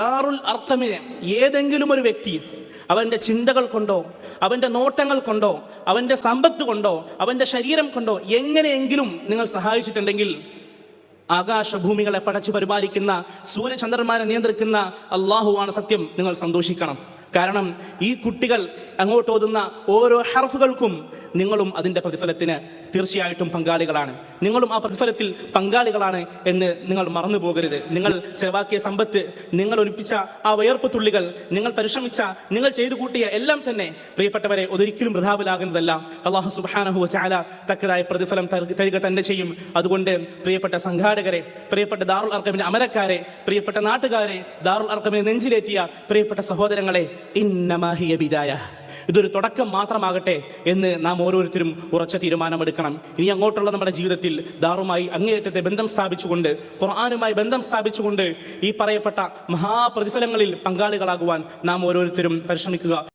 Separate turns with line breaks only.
ദാറുൽ അർത്ഥമിനെ ഏതെങ്കിലും ഒരു വ്യക്തി അവന്റെ ചിന്തകൾ കൊണ്ടോ അവന്റെ നോട്ടങ്ങൾ കൊണ്ടോ അവന്റെ സമ്പത്ത് കൊണ്ടോ അവന്റെ ശരീരം കൊണ്ടോ എങ്ങനെയെങ്കിലും നിങ്ങൾ സഹായിച്ചിട്ടുണ്ടെങ്കിൽ ആകാശഭൂമികളെ പടച്ചു പരിപാലിക്കുന്ന സൂര്യചന്ദ്രന്മാരെ നിയന്ത്രിക്കുന്ന അള്ളാഹുവാണ് സത്യം നിങ്ങൾ സന്തോഷിക്കണം. കാരണം ഈ കുട്ടികൾ അങ്ങോട്ട് ഓതുന്ന ഓരോ ഹർഫുകൾക്കും നിങ്ങളും അതിന്റെ പ്രതിഫലത്തിന് തീർച്ചയായിട്ടും പങ്കാളികളാണ്. നിങ്ങളും ആ പ്രതിഫലത്തിൽ പങ്കാളികളാണ് എന്ന് നിങ്ങൾ മറന്നു പോകരുത്. നിങ്ങൾ ചെലവാക്കിയ സമ്പത്ത് നിങ്ങൾ ഒലിപ്പിച്ച ആ വയർപ്പ് തുള്ളികൾ നിങ്ങൾ പരിശ്രമിച്ച നിങ്ങൾ ചെയ്തു കൂട്ടിയ എല്ലാം തന്നെ പ്രിയപ്പെട്ടവരെ ഒരിക്കലും വൃഥാവിലാകുന്നതല്ല. അള്ളാഹു സുബാനഹു ചാല തക്കതായ പ്രതിഫലം തരിക തന്നെ ചെയ്യും. അതുകൊണ്ട് പ്രിയപ്പെട്ട സംഘാടകരെ പ്രിയപ്പെട്ട ദാറുൽ അർക്കമിന്റെ അമരക്കാരെ പ്രിയപ്പെട്ട നാട്ടുകാരെ ദാറുൽ അർക്കമിനെ നെഞ്ചിലേറ്റിയ പ്രിയപ്പെട്ട സഹോദരങ്ങളെ ഇന്നമാഹിയ ഇതൊരു തുടക്കം മാത്രമാകട്ടെ എന്ന് നാം ഓരോരുത്തരും ഉറച്ച തീരുമാനമെടുക്കണം. ഇനി അങ്ങോട്ടുള്ള നമ്മുടെ ജീവിതത്തിൽ ദാറുമായി അങ്ങേയറ്റത്തെ ബന്ധം സ്ഥാപിച്ചുകൊണ്ട് ഖുർആാനുമായി ബന്ധം സ്ഥാപിച്ചുകൊണ്ട് ഈ പറയപ്പെട്ട മഹാപ്രതിഫലങ്ങളിൽ പങ്കാളികളാകുവാൻ നാം ഓരോരുത്തരും പരിശ്രമിക്കുക.